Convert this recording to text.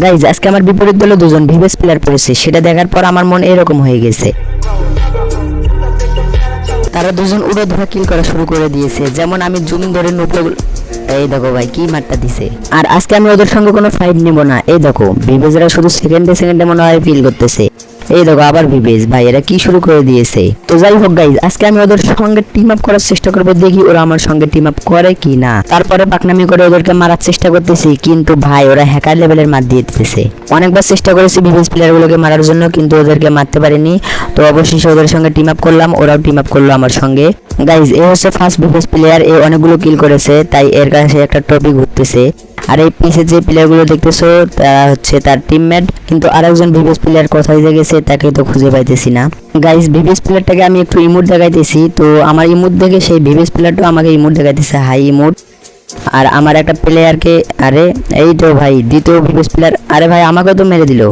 Guys আজকে আমার বিপরীত দলে দুজন ভিভেস প্লেয়ার পড়েছে। সেটা দেখার পর আমার মন এরকম হয়ে গেছে। তারা দুজন উড়ো ধরা কিল করা শুরু করে দিয়েছে। যেমন আমি জুম ধরে নুপে এই দেখো ভাই, কি মারটা দিছে। আর আজকে আমি ওদের সঙ্গে কোনো ফাইট নেব না। এই দেখো বিবেজরা শুধু সেকেন্ডে সেকেন্ডে মনে হয় ফিল করতেছে। এই দেখো আবার বিবেজ ভাই, এরা কি শুরু করে দিয়েছে? তো যাই হোক গাইজ আজকে আমি ওদের সঙ্গে টিম আপ করার চেষ্টা করব, দেখি ওরা আমার সঙ্গে টিম আপ করে কি না তারপরে পাকনামি করে ওদেরকে মারার চেষ্টা করতেছি, কিন্তু ভাই, ওরা হ্যাকার লেভেলের মার দিয়ে দিতেছে। অনেকবার চেষ্টা করেছি বিবেজ প্লেয়ারগুলোকে মারার জন্য, কিন্তু ওদেরকে মারতে পারিনি। তো অবশেষে ওদের সঙ্গে টিম আপ করলাম, ওরাও টিম আপ করল আমার সঙ্গে। গাইজ এ হচ্ছে ফার্স্ট বিবেজ প্লেয়ার এ অনেকগুলো কিল করেছে, তাই এর কাছে একটা টপি ঘুরতেছে। আর এই পিসে যে প্লেয়ারগুলো দেখতেছো, তারা হচ্ছে তার টিমমেট কিন্তু আরেকজন ভিভিএস প্লেয়ার কোথায় যে গেছে, তাকে তো খুঁজে পাইতেছি না। গাইস ভিভিএস প্লেয়ারটাকে আমি একটু ইমোট দেখাইতেছি, তো আমার ইমোট দেখে সেই ভিভিএস প্লেয়ারটা আমাকে ইমোট দেখাইতেছে। High, emote. আর আমার একটা প্লেয়ারকে আরে, এই তো ভাই, দ্বিতীয় ভিভিএস প্লেয়ার আরে ভাই, আমাকেও তো মেরে দিল।